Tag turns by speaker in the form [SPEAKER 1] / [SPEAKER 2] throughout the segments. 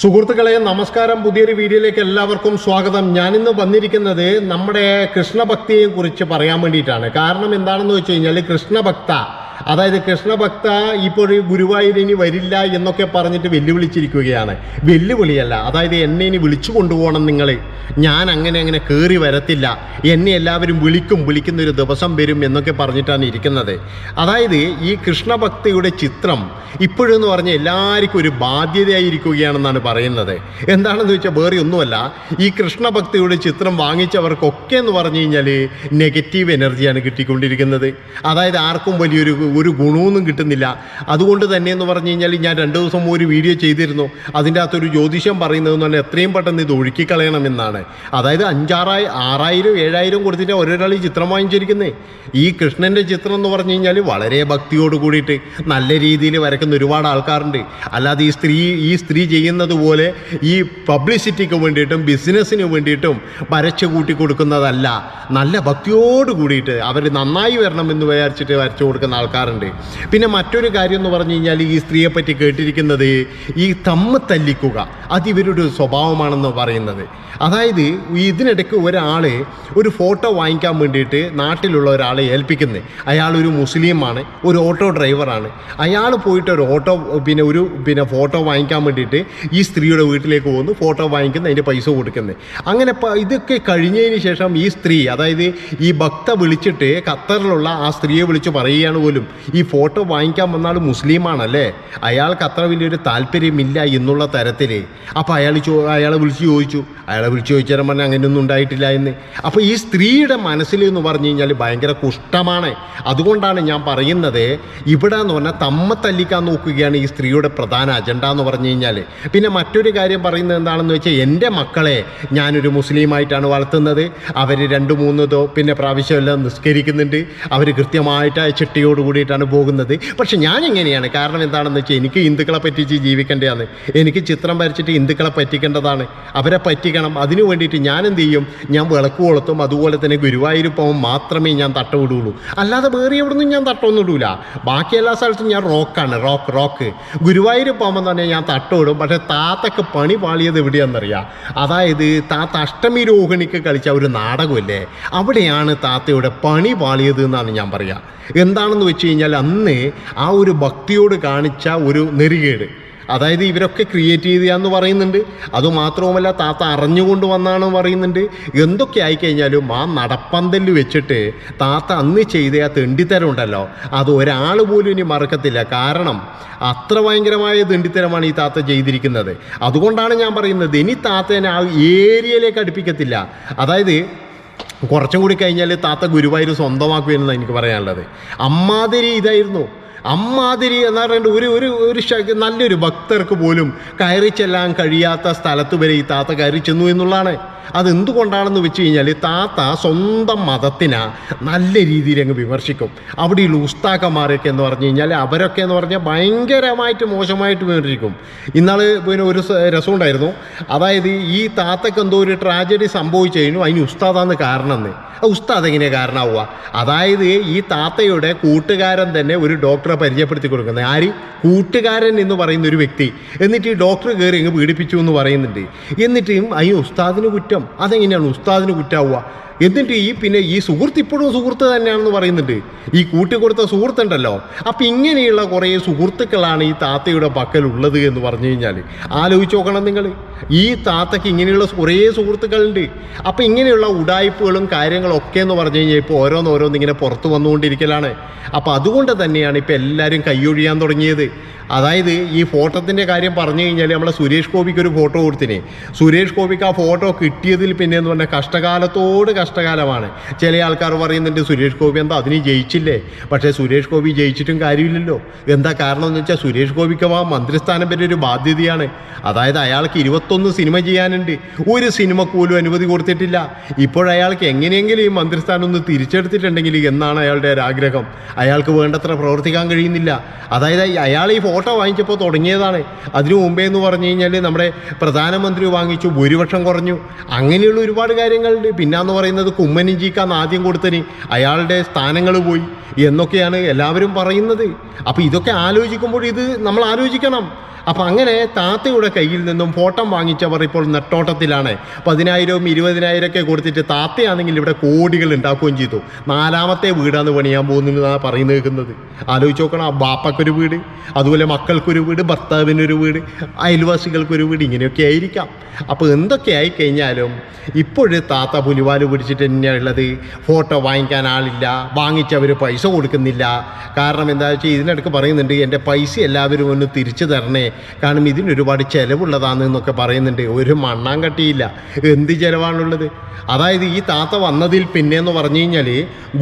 [SPEAKER 1] സുഹൃത്തുക്കളെ നമസ്കാരം. പുതിയൊരു വീഡിയോയിലേക്ക് എല്ലാവർക്കും സ്വാഗതം. ഞാനിന്ന് വന്നിരിക്കുന്നത് നമ്മുടെ കൃഷ്ണഭക്തിയെ കുറിച്ച് പറയാൻ വേണ്ടിയിട്ടാണ്. കാരണം എന്താണെന്ന് വെച്ച് കഴിഞ്ഞാൽ കൃഷ്ണഭക്ത അതായത് കൃഷ്ണഭക്ത ഇപ്പോൾ ഇനി വരില്ല എന്നൊക്കെ പറഞ്ഞിട്ട് വെല്ലുവിളിച്ചിരിക്കുകയാണ്. വെല്ലുവിളിയല്ല അതായത് എന്നെ ഇനി വിളിച്ചു കൊണ്ടുപോകണം നിങ്ങൾ ഞാൻ അങ്ങനെ അങ്ങനെ കയറി വരത്തില്ല. എന്നെ എല്ലാവരും വിളിക്കും വിളിക്കുന്ന ഒരു ദിവസം വരും എന്നൊക്കെ പറഞ്ഞിട്ടാണ് ഇരിക്കുന്നത്. അതായത് ഈ കൃഷ്ണഭക്തിയുടെ ചിത്രം ഇപ്പോഴെന്ന് പറഞ്ഞാൽ എല്ലാവർക്കും ഒരു ബാധ്യതയായിരിക്കുകയാണെന്നാണ് പറയുന്നത്. എന്താണെന്ന് വെച്ചാൽ വേറെ ഒന്നുമല്ല. ഈ കൃഷ്ണഭക്തിയുടെ ചിത്രം വാങ്ങിച്ചവർക്കൊക്കെ എന്ന് പറഞ്ഞു കഴിഞ്ഞാൽ നെഗറ്റീവ് എനർജിയാണ് കിട്ടിക്കൊണ്ടിരിക്കുന്നത്. അതായത് ആർക്കും വലിയൊരു ഒരു ഗുണമൊന്നും കിട്ടുന്നില്ല. അതുകൊണ്ട് തന്നെ എന്ന് പറഞ്ഞു കഴിഞ്ഞാൽ ഞാൻ രണ്ട് ദിവസം ഒരു വീഡിയോ ചെയ്തിരുന്നു. അതിന്റെ അകത്തൊരു ജ്യോതിഷം പറയുന്നതെന്ന് പറഞ്ഞാൽ എത്രയും പെട്ടെന്ന് ഇത് ഒഴുക്കിക്കളയണമെന്നാണ് അതായത് അഞ്ചാറായി ആറായിരം ഏഴായിരം കൊടുത്തിട്ട് ഓരോരാൾ ഈ ചിത്രം വാങ്ങിച്ചിരിക്കുന്നത് ഈ കൃഷ്ണന്റെ ചിത്രം എന്ന് പറഞ്ഞു കഴിഞ്ഞാൽ വളരെ ഭക്തിയോട് കൂടിയിട്ട് നല്ല രീതിയിൽ വരയ്ക്കുന്ന ഒരുപാട് ആൾക്കാരുണ്ട്. അല്ലാതെ ഈ സ്ത്രീ ഈ സ്ത്രീ ചെയ്യുന്നത് പോലെ ഈ പബ്ലിസിറ്റിക്ക് വേണ്ടിയിട്ടും ബിസിനസ്സിന് വേണ്ടിയിട്ടും വരച്ച് കൂട്ടി കൊടുക്കുന്നതല്ല. നല്ല ഭക്തിയോട് കൂടിയിട്ട് അവർ നന്നായി വരണം എന്ന് വിചാരിച്ചിട്ട് വരച്ചു കൊടുക്കുന്ന ആൾക്കാരുണ്ട്. പിന്നെ മറ്റൊരു കാര്യം എന്ന് പറഞ്ഞു കഴിഞ്ഞാൽ ഈ സ്ത്രീയെ പറ്റി കേട്ടിരിക്കുന്നത് ഈ തമ്മ് തല്ലിക്കുക. അത് ഇവരുടെ സ്വഭാവമാണെന്ന് പറയുന്നത്. അതായത് ഈ ഇതിനിടയ്ക്ക് ഒരാൾ ഒരു ഫോട്ടോ വാങ്ങിക്കാൻ വേണ്ടിയിട്ട് നാട്ടിലുള്ള ഒരാളെ ഏൽപ്പിക്കുന്നത് അയാൾ ഒരു മുസ്ലിമാണ് ഒരു ഓട്ടോ ഡ്രൈവറാണ്. അയാൾ പോയിട്ട് ഒരു ഓട്ടോ പിന്നെ ഒരു പിന്നെ ഫോട്ടോ വാങ്ങിക്കാൻ വേണ്ടിയിട്ട് ഈ സ്ത്രീയുടെ വീട്ടിലേക്ക് പോകുന്നു ഫോട്ടോ വാങ്ങിക്കുന്ന അതിന്റെ പൈസ കൊടുക്കുന്നത് അങ്ങനെ ഇതൊക്കെ കഴിഞ്ഞതിന് ശേഷം ഈ സ്ത്രീ അതായത് ഈ ഭക്ത വിളിച്ചിട്ട് ഖത്തറിലുള്ള ആ സ്ത്രീയെ വിളിച്ച് പറയുകയാണ് പോലും ഈ ഫോട്ടോ വാങ്ങിക്കാൻ വന്നാൽ മുസ്ലിമാണല്ലേ? അയാൾക്ക് അത്ര വലിയൊരു താല്പര്യമില്ല എന്നുള്ള തരത്തിൽ അപ്പോൾ അയാൾ അയാളെ വിളിച്ച് ചോദിച്ചു. അയാളെ വിളിച്ച് ചോദിച്ചാൽ പറഞ്ഞാൽ അങ്ങനെയൊന്നും ഉണ്ടായിട്ടില്ല എന്ന്. അപ്പോൾ ഈ സ്ത്രീയുടെ മനസ്സിൽ എന്ന് പറഞ്ഞു കഴിഞ്ഞാൽ ഭയങ്കര കുഷ്ടമാണ് അതുകൊണ്ടാണ് ഞാൻ പറയുന്നത് ഇവിടെ എന്ന് പറഞ്ഞാൽ തമ്മ തല്ലിക്കാൻ നോക്കുകയാണ് ഈ സ്ത്രീയുടെ പ്രധാന അജണ്ട എന്ന് പറഞ്ഞു കഴിഞ്ഞാൽ പിന്നെ മറ്റൊരു കാര്യം പറയുന്നത് എന്താണെന്ന് വെച്ചാൽ എന്റെ മക്കളെ ഞാനൊരു മുസ്ലിമായിട്ടാണ് വളർത്തുന്നത്. അവർ രണ്ട് മൂന്നതോ പിന്നെ പ്രാവശ്യമെല്ലാം നിസ്കരിക്കുന്നുണ്ട്. അവർ കൃത്യമായിട്ട് ചിട്ടയോട് കൂടിയിട്ടാണ് പോകുന്നത്. പക്ഷെ ഞാൻ എങ്ങനെയാണ്? കാരണം എന്താണെന്ന് വെച്ചാൽ എനിക്ക് ഹിന്ദുക്കളെ പറ്റിച്ച് ജീവിക്കേണ്ടതാണ്. എനിക്ക് ചിത്രം വരച്ചിട്ട് ഹിന്ദുക്കളെ പറ്റിക്കേണ്ടതാണ്. അവരെ പറ്റിക്കണം. അതിനു വേണ്ടിയിട്ട് ഞാൻ എന്ത് ചെയ്യും? ഞാൻ വിളക്ക് കൊളുത്തും അതുപോലെ തന്നെ ഗുരുവായൂർ പോകുമ്പോൾ മാത്രമേ ഞാൻ തട്ട വിടുകയുള്ളൂ അല്ലാതെ വേറെ എവിടുന്നും ഞാൻ തട്ടൊന്നും ഇടൂല. ബാക്കി എല്ലാ സ്ഥലത്തും ഞാൻ റോക്കാണ് റോക്ക് റോക്ക്. ഗുരുവായൂർ പോകുമ്പോൾ തന്നെ ഞാൻ തട്ട വിടും പക്ഷേ താത്തക്ക് പണി പാളിയത് എവിടെയാണെന്നറിയാം അതായത് താത്ത അഷ്ടമി രോഹിണിക്ക് കളിച്ച ഒരു നാടകമല്ലേ? അവിടെയാണ് താത്തയുടെ പണി പാളിയത് എന്നാണ് ഞാൻ പറയുക എന്താണെന്ന് വെച്ച് കഴിഞ്ഞാൽ അന്ന് ആ ഒരു ഭക്തിയോട് കാണിച്ച ഒരു നെറികേട്. അതായത് ഇവരൊക്കെ ക്രിയേറ്റ് ചെയ്തെന്ന് പറയുന്നുണ്ട്. അതുമാത്രവുമല്ല താത്ത അറിഞ്ഞുകൊണ്ട് വന്നാണ് പറയുന്നുണ്ട്. എന്തൊക്കെ ആയിക്കഴിഞ്ഞാലും ആ നടപ്പന്തൽ വെച്ചിട്ട് താത്ത അന്ന് ചെയ്ത ആ തെണ്ടിത്തരം ഉണ്ടല്ലോ അത് ഒരാൾ പോലും ഇനി മറക്കത്തില്ല. കാരണം അത്ര ഭയങ്കരമായ തെണ്ടിത്തരമാണ് ഈ താത്ത ചെയ്തിരിക്കുന്നത്. അതുകൊണ്ടാണ് ഞാൻ പറയുന്നത് ഇനി താത്തേനെ ആ ഏരിയയിലേക്ക് അടുപ്പിക്കത്തില്ല. അതായത് കുറച്ചും കൂടി കഴിഞ്ഞാൽ താത്ത ഗുരുവായൂർ സ്വന്തമാക്കുമെന്നാണ് എനിക്ക് പറയാനുള്ളത്. അമ്മാതിരി ഇതായിരുന്നു. അമ്മാതിരി എന്ന് പറയുന്നത് ഒരു ഒരു ഒരു നല്ലൊരു ഭക്തർക്ക് പോലും കയറി ചെല്ലാൻ കഴിയാത്ത സ്ഥലത്ത് വരെ ഈ താത്ത കയറി ചെന്നു എന്നുള്ളതാണ്. അതെന്തുകൊണ്ടാണെന്ന് വെച്ച് കഴിഞ്ഞാൽ താത്ത സ്വന്തം മതത്തിനെ നല്ല രീതിയിൽ അങ്ങ് വിമർശിക്കും. അവിടെയുള്ള ഉസ്താക്കന്മാരൊക്കെ എന്ന് പറഞ്ഞു കഴിഞ്ഞാൽ അവരൊക്കെ എന്ന് പറഞ്ഞാൽ ഭയങ്കരമായിട്ട് മോശമായിട്ട് വിമർശിക്കും ഇന്നാൾ പിന്നെ ഒരു രസം രസമുണ്ടായിരുന്നു. അതായത് ഈ താത്തക്ക് എന്തോ ഒരു ട്രാജഡി സംഭവിച്ചു കഴിഞ്ഞു അതിന് ഉസ്താദാന്ന് കാരണം എന്ന് ആ ഉസ്താദ് എങ്ങനെയാണ് കാരണമാവുക അതായത് ഈ താത്തയുടെ കൂട്ടുകാരൻ തന്നെ ഒരു ഡോക്ടറെ പരിചയപ്പെടുത്തി കൊടുക്കുന്നത്. ആര്? കൂട്ടുകാരൻ എന്ന് പറയുന്ന ഒരു വ്യക്തി. എന്നിട്ട് ഈ ഡോക്ടർ കയറി അങ്ങ് പീഡിപ്പിച്ചു എന്ന് പറയുന്നുണ്ട്. എന്നിട്ടും അതിന് ഉസ്താദിന് കുറ്റം അതെങ്ങനെയാണ് ഉസ്താദിന് കുറ്റാവുക? എന്നിട്ട് ഈ പിന്നെ ഈ സുഹൃത്ത് ഇപ്പോഴും സുഹൃത്ത് തന്നെയാണെന്ന് പറയുന്നുണ്ട്. ഈ കൂട്ടിക്കൊടുത്ത സുഹൃത്തുണ്ടല്ലോ. അപ്പം ഇങ്ങനെയുള്ള കുറേ സുഹൃത്തുക്കളാണ് ഈ താത്തയുടെ പക്കലുള്ളത് എന്ന് പറഞ്ഞു കഴിഞ്ഞാൽ ആലോചിച്ച് നോക്കണം നിങ്ങൾ ഈ താത്തയ്ക്ക് ഇങ്ങനെയുള്ള കുറേ സുഹൃത്തുക്കളുണ്ട്. അപ്പം ഇങ്ങനെയുള്ള ഉടായ്പകളും കാര്യങ്ങളും ഒക്കെ എന്ന് പറഞ്ഞു കഴിഞ്ഞാൽ ഇപ്പോൾ ഓരോന്നോരോന്ന് ഇങ്ങനെ പുറത്ത് വന്നുകൊണ്ടിരിക്കലാണ്. അപ്പോൾ അതുകൊണ്ട് തന്നെയാണ് ഇപ്പോൾ എല്ലാവരും കൈയൊഴിയാൻ തുടങ്ങിയത്. അതായത് ഈ ഫോട്ടോത്തിന്റെ കാര്യം പറഞ്ഞു കഴിഞ്ഞാൽ നമ്മളെ സുരേഷ് ഗോപിക്ക് ഒരു ഫോട്ടോ കൊടുത്തിനെ. സുരേഷ് ഗോപിക്ക് ആ ഫോട്ടോ കിട്ടിയതിൽ പിന്നെ എന്ന് പറഞ്ഞാൽ കഷ്ടകാലത്തോട് കഷ്ടകാലമാണ്. ചില ആൾക്കാർ പറയുന്നുണ്ട് സുരേഷ് ഗോപി എന്താ അതിന് ജയിച്ചില്ലേ? പക്ഷേ സുരേഷ് ഗോപി ജയിച്ചിട്ടും കാര്യമില്ലല്ലോ. എന്താ കാരണം എന്ന് വെച്ചാൽ സുരേഷ് ഗോപിക്ക് ആ മന്ത്രിസ്ഥാനം വരെ ഒരു ബാധ്യതയാണ്. അതായത് അയാൾക്ക് ഇരുപത്തൊന്ന് സിനിമ ചെയ്യാനുണ്ട്. ഒരു സിനിമക്ക് പോലും അനുമതി കൊടുത്തിട്ടില്ല. ഇപ്പോഴയാൾക്ക് എങ്ങനെയെങ്കിലും ഈ മന്ത്രിസ്ഥാനം ഒന്ന് തിരിച്ചെടുത്തിട്ടുണ്ടെങ്കിൽ എന്നാണ് അയാളുടെ ഒരു ആഗ്രഹം. അയാൾക്ക് വേണ്ടത്ര പ്രവർത്തിക്കാൻ കഴിയുന്നില്ല. അതായത് അയാൾ ഈ ഫോട്ടോ വാങ്ങിച്ചപ്പോൾ തുടങ്ങിയതാണ്. അതിനു മുമ്പേ എന്ന് പറഞ്ഞു കഴിഞ്ഞാൽ നമ്മുടെ പ്രധാനമന്ത്രി വാങ്ങിച്ചു ഭൂരിപക്ഷം കുറഞ്ഞു. അങ്ങനെയുള്ള ഒരുപാട് കാര്യങ്ങളുണ്ട്. പിന്നാന്ന് പറയുന്നത് കുമ്മനിഞ്ചിക്കാന്ന് ആദ്യം കൊടുത്തതിന് അയാളുടെ സ്ഥാനങ്ങൾ പോയി. എന്നൊക്കെയാണ് എല്ലാവരും പറയുന്നത്. അപ്പോൾ ഇതൊക്കെ ആലോചിക്കുമ്പോൾ ഇത് നമ്മൾ ആലോചിക്കണം. അപ്പം അങ്ങനെ താത്തയുടെ കയ്യിൽ നിന്നും ഫോട്ടം വാങ്ങിച്ചവർ ഇപ്പോൾ നെട്ടോട്ടത്തിലാണ്. പതിനായിരവും ഇരുപതിനായിരമൊക്കെ കൊടുത്തിട്ട് താത്തയാണെങ്കിൽ ഇവിടെ കോടികൾ ഉണ്ടാക്കുകയും ചെയ്തു. നാലാമത്തെ വീടാണ് പണിയാൻ പോകുന്നതെന്നാണ് പറയുന്നത് കേൾക്കുന്നത്. ആലോചിച്ച് നോക്കണം ആ ബാപ്പക്കൊരു വീട് അതുപോലെ മക്കൾക്കൊരു വീട് ഭർത്താവിനൊരു വീട് അയൽവാസികൾക്കൊരു വീട് ഇങ്ങനെയൊക്കെ ആയിരിക്കാം. അപ്പോൾ എന്തൊക്കെ ആയി കഴിഞ്ഞാലും ഇപ്പോഴ് താത്ത പുലിവാൽ പിടിച്ചിട്ട് തന്നെയാണ് ഉള്ളത്. ഫോട്ടോ വാങ്ങിക്കാൻ ആളില്ല വാങ്ങിച്ചവർ പൈസ കൊടുക്കുന്നില്ല. കാരണം എന്താ വെച്ചാൽ ഇതിനിടയ്ക്ക് പറയുന്നുണ്ട് എന്റെ പൈസ എല്ലാവരും ഒന്ന് തിരിച്ചു തരണേ കാരണം ഇതിന് ഒരുപാട് ചിലവുള്ളതാണ് എന്നൊക്കെ പറയുന്നുണ്ട്. ഒരു മണ്ണാൻ മണ്ണാങ്കട്ടിയില്ല എന്ത് ചിലവാണുള്ളത്? അതായത് ഈ താത്ത വന്നതിൽ പിന്നെ എന്ന് പറഞ്ഞു കഴിഞ്ഞാൽ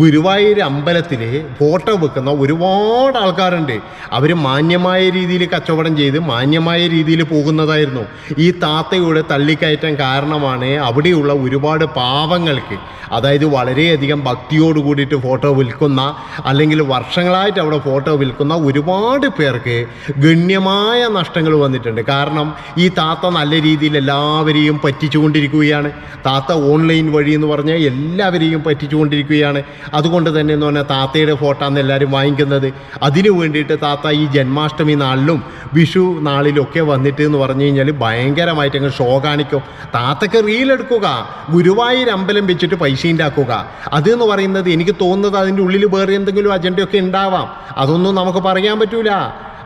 [SPEAKER 1] ഗുരുവായൂർ അമ്പലത്തിൽ ഫോട്ടോ വെക്കുന്ന ഒരുപാട് ആൾക്കാരുണ്ട്. അവർ മാന്യമായ രീതിയിൽ കച്ചവടം ചെയ്ത് മാന്യമായ രീതിയിൽ പോകുന്നതായിരുന്നു. ഈ താത്തയുടെ തള്ളിക്കയറ്റം കാരണമാണ് അവിടെയുള്ള ഒരുപാട് പാവങ്ങൾക്ക് അതായത് വളരെയധികം ഭക്തിയോട് കൂടിയിട്ട് ഫോട്ടോ വിൽക്കുന്ന അല്ലെങ്കിൽ വർഷങ്ങളായിട്ട് അവിടെ ഫോട്ടോ വിൽക്കുന്ന ഒരുപാട് പേർക്ക് ഗണ്യമായ നഷ്ടങ്ങൾ വന്നിട്ടുണ്ട്. കാരണം ഈ താത്ത നല്ല രീതിയിൽ എല്ലാവരെയും പറ്റിച്ചുകൊണ്ടിരിക്കുകയാണ്. താത്ത ഓൺലൈൻ വഴി എന്ന് പറഞ്ഞാൽ എല്ലാവരെയും പറ്റിച്ചുകൊണ്ടിരിക്കുകയാണ്. അതുകൊണ്ട് തന്നെ എന്ന് പറഞ്ഞാൽ താത്തയുടെ ഫോട്ടോ ആണ് എല്ലാവരും വാങ്ങിക്കുന്നത്. അതിനു വേണ്ടിയിട്ട് താത്ത ഈ ജന്മാഷ്ടമി നാളിലും വിഷു നാളിലൊക്കെ വന്നിട്ട് എന്ന് പറഞ്ഞു കഴിഞ്ഞാൽ ഭയങ്കരമായിട്ട് അങ്ങ് ഷോ കാണിക്കും. താത്തക്ക് റീലെടുക്കുക ഗുരുവായൂർ അമ്പലം വെച്ചിട്ട് പൈസ ഉണ്ടാക്കുക. അതെന്ന് പറയുന്നത് എനിക്ക് തോന്നുന്നത് അതിന്റെ ഉള്ളിൽ വേറെ എന്തെങ്കിലും അജണ്ടയൊക്കെ ഉണ്ടാവാം. അതൊന്നും നമുക്ക് പറയാൻ പറ്റൂല.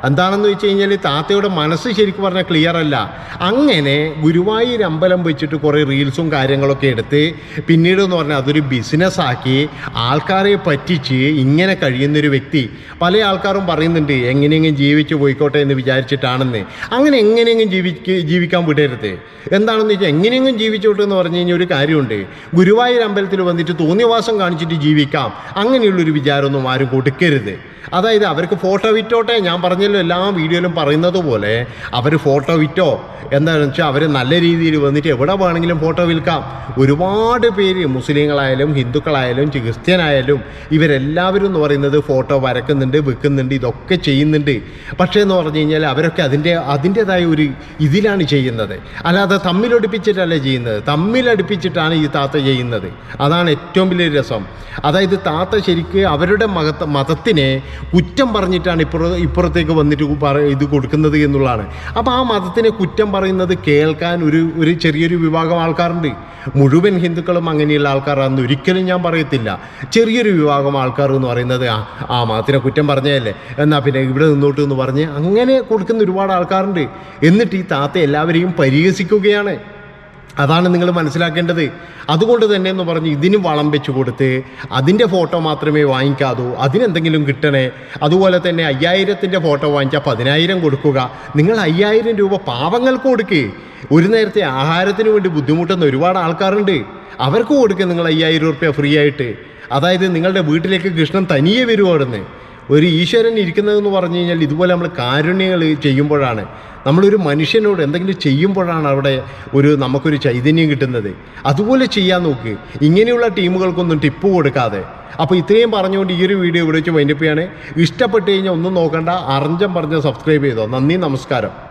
[SPEAKER 1] എന്താണെന്ന് വെച്ച് കഴിഞ്ഞാൽ താത്തയുടെ മനസ്സ് ശരിക്കും പറഞ്ഞാൽ ക്ലിയർ അല്ല. അങ്ങനെ ഗുരുവായൂർ അമ്പലം വെച്ചിട്ട് കുറേ റീൽസും കാര്യങ്ങളൊക്കെ എടുത്ത് പിന്നീട് എന്ന് പറഞ്ഞാൽ അതൊരു ബിസിനസ്സാക്കി ആൾക്കാരെ പറ്റിച്ച് ഇങ്ങനെ കഴിയുന്നൊരു വ്യക്തി. പല ആൾക്കാരും പറയുന്നുണ്ട് എങ്ങനെയെങ്കിലും ജീവിച്ച് പോയിക്കോട്ടെ എന്ന് വിചാരിച്ചിട്ടാണെന്ന്. അങ്ങനെ എങ്ങനെയെങ്കിലും ജീവിക്ക ജീവിക്കാൻ വിടരുത്. എന്താണെന്ന് വെച്ചാൽ എങ്ങനെയെങ്കിലും ജീവിച്ചോട്ടെ എന്ന് പറഞ്ഞു കഴിഞ്ഞാൽ ഒരു കാര്യമുണ്ട്. ഗുരുവായൂർ അമ്പലത്തിൽ വന്നിട്ട് തോന്നിയവാസം കാണിച്ചിട്ട് ജീവിക്കാം. അങ്ങനെയുള്ളൊരു വിചാരമൊന്നും ആരും കൊടുക്കരുത്. അതായത് അവർക്ക് ഫോട്ടോ വിറ്റോട്ടെ ഞാൻ പറഞ്ഞല്ലോ എല്ലാ വീഡിയോയിലും പറയുന്നത് പോലെ അവർ ഫോട്ടോ വിറ്റോ? എന്താണെന്ന് വെച്ചാൽ അവർ നല്ല രീതിയിൽ വന്നിട്ട് എവിടെ വേണമെങ്കിലും ഫോട്ടോ വിൽക്കാം. ഒരുപാട് പേര് മുസ്ലിങ്ങളായാലും ഹിന്ദുക്കളായാലും ക്രിസ്ത്യനായാലും ഇവരെല്ലാവരും എന്ന് പറയുന്നത് ഫോട്ടോ വരക്കുന്നുണ്ട് വിൽക്കുന്നുണ്ട് ഇതൊക്കെ ചെയ്യുന്നുണ്ട്. പക്ഷേ എന്ന് പറഞ്ഞു കഴിഞ്ഞാൽ അവരൊക്കെ അതിന്റെ അതിന്റേതായ ഒരു ഇതിലാണ് ചെയ്യുന്നത്. അല്ലാതെ തമ്മിലടുപ്പിച്ചിട്ടല്ല ചെയ്യുന്നത്. തമ്മിലടുപ്പിച്ചിട്ടാണ് ഈ താത്ത ചെയ്യുന്നത്. അതാണ് ഏറ്റവും വലിയ രസം. അതായത് താത്ത ശരിക്ക് അവരുടെ മത മതത്തിനെ കുറ്റം പറഞ്ഞിട്ടാണ് ഇപ്പുറ ഇപ്പുറത്തേക്ക് വന്നിട്ട് പറ ഇത് കൊടുക്കുന്നത് എന്നുള്ളതാണ്. അപ്പോൾ ആ മതത്തിനെ കുറ്റം പറയുന്നത് കേൾക്കാൻ ഒരു ഒരു ചെറിയൊരു വിഭാഗം ആൾക്കാരുണ്ട്. മുഴുവൻ ഹിന്ദുക്കളും അങ്ങനെയുള്ള ആൾക്കാരാണെന്ന് ഒരിക്കലും ഞാൻ പറയത്തില്ല. ചെറിയൊരു വിഭാഗം ആൾക്കാർ എന്ന് പറയുന്നത് ആ ആ മതത്തിനെ കുറ്റം പറഞ്ഞതല്ലേ? എന്നാൽ പിന്നെ ഇവിടെ നിന്നോട്ട് എന്ന് പറഞ്ഞ് അങ്ങനെ കൊടുക്കുന്ന ഒരുപാട് ആൾക്കാരുണ്ട്. എന്നിട്ട് ഈ താത്ത എല്ലാവരെയും പരിഹസിക്കുകയാണ്. അതാണ് നിങ്ങൾ മനസ്സിലാക്കേണ്ടത്. അതുകൊണ്ട് തന്നെ എന്ന് പറഞ്ഞ് ഇതിന് വളം വെച്ച് കൊടുത്ത് അതിന്റെ ഫോട്ടോ മാത്രമേ വാങ്ങിക്കാതൂ അതിനെന്തെങ്കിലും കിട്ടണേ. അതുപോലെ തന്നെ അയ്യായിരത്തിന്റെ ഫോട്ടോ വാങ്ങിച്ചാൽ പതിനായിരം കൊടുക്കുക. നിങ്ങൾ അയ്യായിരം രൂപ പാവങ്ങൾക്ക് കൊടുക്കുക ഒരു നേരത്തെ ആഹാരത്തിന് വേണ്ടി ബുദ്ധിമുട്ടുന്ന ഒരുപാട് ആൾക്കാരുണ്ട്. അവർക്ക് കൊടുക്കുക നിങ്ങൾ അയ്യായിരം റുപ്യ ഫ്രീ ആയിട്ട്. അതായത് നിങ്ങളുടെ വീട്ടിലേക്ക് കൃഷ്ണൻ തനിയെ വരുവാടുന്ന് ഒരു ഈശ്വരൻ ഇരിക്കുന്നതെന്ന് പറഞ്ഞു കഴിഞ്ഞാൽ ഇതുപോലെ നമ്മൾ കാരുണ്യങ്ങൾ ചെയ്യുമ്പോഴാണ്. നമ്മളൊരു മനുഷ്യനോട് എന്തെങ്കിലും ചെയ്യുമ്പോഴാണ് അവിടെ ഒരു നമുക്കൊരു ചൈതന്യം കിട്ടുന്നത്. അതുപോലെ ചെയ്യാൻ നോക്ക്. ഇങ്ങനെയുള്ള ടീമുകൾക്കൊന്നും ടിപ്പ് കൊടുക്കാതെ. അപ്പോൾ ഇത്രയും പറഞ്ഞുകൊണ്ട് ഈ ഒരു വീഡിയോ ഇവിടെ വെച്ച് വൈൻഡപ്പ് ചെയ്യാണ്. ഇഷ്ടപ്പെട്ട് കഴിഞ്ഞാൽ ഒന്നും നോക്കണ്ട. അറിഞ്ചം പറഞ്ഞ് സബ്സ്ക്രൈബ് ചെയ്തോ. നന്ദി നമസ്കാരം.